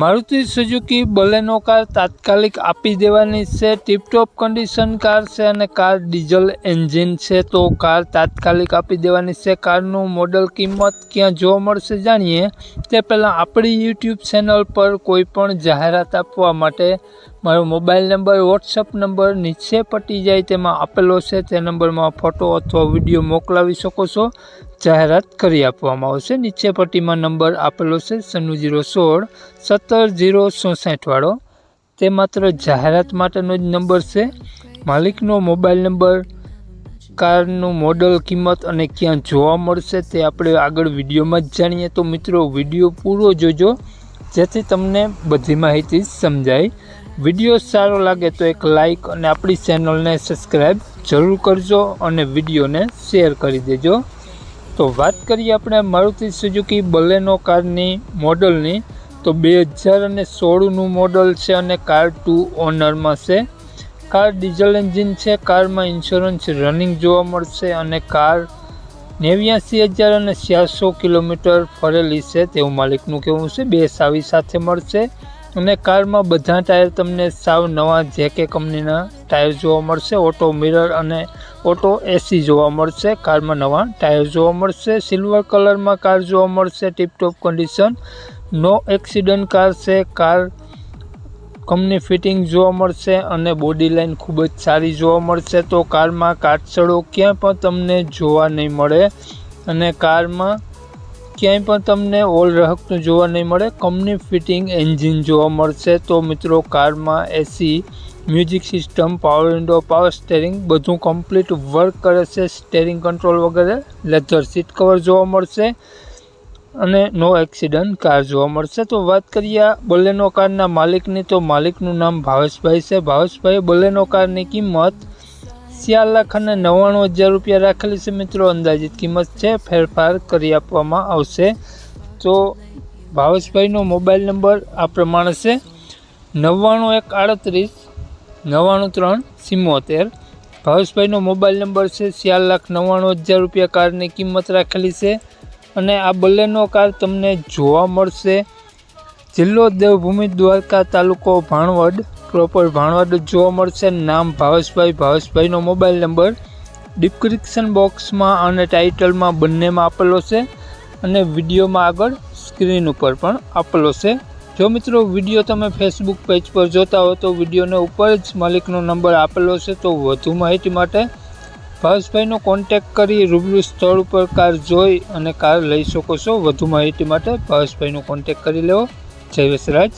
Maruti Suzuki Baleno car તાત્કાલિક આપી દેવાની છે. ટીપટોપ કન્ડિશન કાર છે અને કાર ડીઝલ એન્જિન છે. તો કાર તાત્કાલિક આપી દેવાની છે. કારનું મોડલ કિંમત ક્યાં જોવા મળશે જાણીએ. તે પહેલાં આપણી યુટ્યુબ ચેનલ પર કોઈ પણ જાહેરાત આપવા માટે મારો મોબાઈલ નંબર, વોટ્સઅપ નંબર નીચે પટી જાય તેમાં આપેલો છે. તે નંબરમાં ફોટો અથવા વીડિયો મોકલાવી શકો છો. જાહેરાત કરી આપવામાં આવશે. નીચે પટ્ટીમાં નંબર આપેલો છે. સન્નું જીરો સોળ, સત્તર જીરો ચોસઠવાળો તે માત્ર જાહેરાત માટેનો જ નંબર છે. માલિકનો મોબાઈલ નંબર, કારનું મોડલ, કિંમત અને ક્યાં જોવા મળશે તે આપણે આગળ વિડીયોમાં જ જાણીએ. તો મિત્રો, વીડિયો પૂરો જોજો. જેથી તમને બધી માહિતી સમજાય. વીડિયો સારો લાગે તો એક લાઈક અને આપણી ચેનલને સબસ્ક્રાઈબ જરૂર કરજો અને વિડીયોને શેર કરી દેજો. તો વાત કરીએ આપણે મારુતિ સુઝુકી બલેનો કારની મોડલની. તો બે હજાર અને સોળનું મોડલ છે અને કાર ટુ ઓનરમાં છે. કાર ડીઝલ એન્જિન છે, કારમાં ઇન્સ્યોરન્સ રનિંગ જોવા મળશે અને કાર નેવ્યાસી હજાર અને છ્યાસો કિલોમીટર ફરેલી છે તેવું માલિકનું કહેવું છે. બે સાવી સાથે મળશે. અને કારમાં બધા ટાયર તમને સાવ નવા જે કે કંપનીના ટાયર જોવા મળશે ઓટો મિરર અને ઓટો એસી જોવા મળશે, કારમાં નવા ટાયર જોવા મળશે સિલ્વર કલરમાં કાર જોવા મળશે tiptop condition no accident car છે કાર કંપની ફિટિંગ જોવા મળશે અને બોડી લાઇન ખૂબ જ સારી જોવા મળશે. તો કારમાં કાટસડો ક્યાં પણ તમને જોવા નહીં મળે અને કારમાં ક્યાંય પણ તમને ઓલ રહકનું જોવા નહીં મળે. કંપની ફિટિંગ એન્જિન જોવા મળશે તો મિત્રો કારમાં AC, music system, power window, power steering બધું કમ્પ્લીટ વર્ક કરે છે. સ્ટેરિંગ કંટ્રોલ વગેરે, લેધર સીટ કવર જોવા મળશે અને નો એક્સિડન્ટ કાર જોવા મળશે. તો વાત કરીએ બલેનો કારના માલિકની, તો માલિકનું નામ ભાવેશભાઈ છે. ભાવેશભાઈ બલેનો કારની કિંમત ચાર લાખ અને નવ્વાણું હજાર રૂપિયા રાખેલી છે મિત્રો. અંદાજિત કિંમત છે. ફેરફાર કરી આપવામાં આવશે. તો ભાવેશભાઈનો મોબાઈલ નંબર આ પ્રમાણે છે. નવ્વાણું એક આડત્રીસ, નવ્વાણું ત્રણ સિમ્મોતેર. ભાવેશભાઈનો મોબાઈલ નંબર છે. ચાર લાખ નવ્વાણું હજાર રૂપિયા કારની કિંમત રાખેલી છે. અને આ બલેનો કાર તમને જોવા મળશે. જિલ્લો દેવભૂમિ દ્વારકા તાલુકો ભાણવડ પ્રોપર ભાણવડ જોવા મળશે. નામ ભાવેશભાઈ. ભાવેશભાઈનો મોબાઈલ નંબર ડિસ્ક્રિપ્શન બોક્સમાં અને ટાઇટલમાં બંનેમાં આપેલો છે અને વિડીયોમાં આગળ સ્ક્રીન ઉપર પણ આપેલો છે. જો મિત્રો, વીડિયો તમે ફેસબુક પેજ પર જોતા હો તો વિડીયોને ઉપર જ માલિકનો નંબર આપેલો છે, તો વધુ માહિતી માટે ભાવેશભાઈનો કોન્ટેક કરી રૂબરૂ સ્થળ ઉપર કાર જોઈ અને કાર લઈ શકો છો. વધુ માહિતી માટે ભાવેશભાઈનો કોન્ટેક કરી લેવો. જય વસરાજ